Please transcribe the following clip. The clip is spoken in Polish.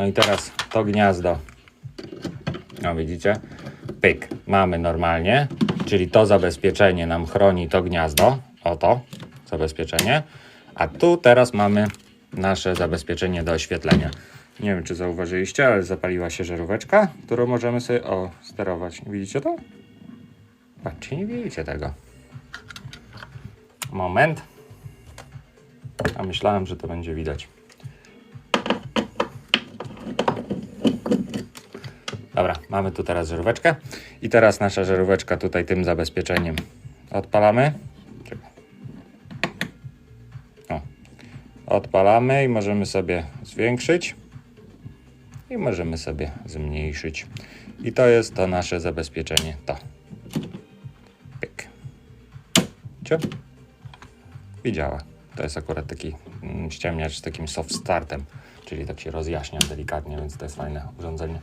No i teraz to gniazdo. No widzicie? Pyk. Mamy normalnie, czyli to zabezpieczenie nam chroni to gniazdo. Oto zabezpieczenie. A tu teraz mamy nasze zabezpieczenie do oświetlenia. Nie wiem, czy zauważyliście, ale zapaliła się żaróweczka, którą możemy sobie o, sterować. Widzicie to? Patrzcie, nie widzicie tego. Moment. A myślałem, że to będzie widać. Dobra, mamy tu teraz żaróweczkę. I teraz nasza żaróweczka tutaj tym zabezpieczeniem odpalamy. O. Odpalamy i możemy sobie zwiększyć. I możemy sobie zmniejszyć. I to jest to nasze zabezpieczenie. To. Pyk. Cio? I działa. To jest akurat taki mm, ściemniacz z takim soft startem, czyli tak się rozjaśnia delikatnie, więc to jest fajne urządzenie.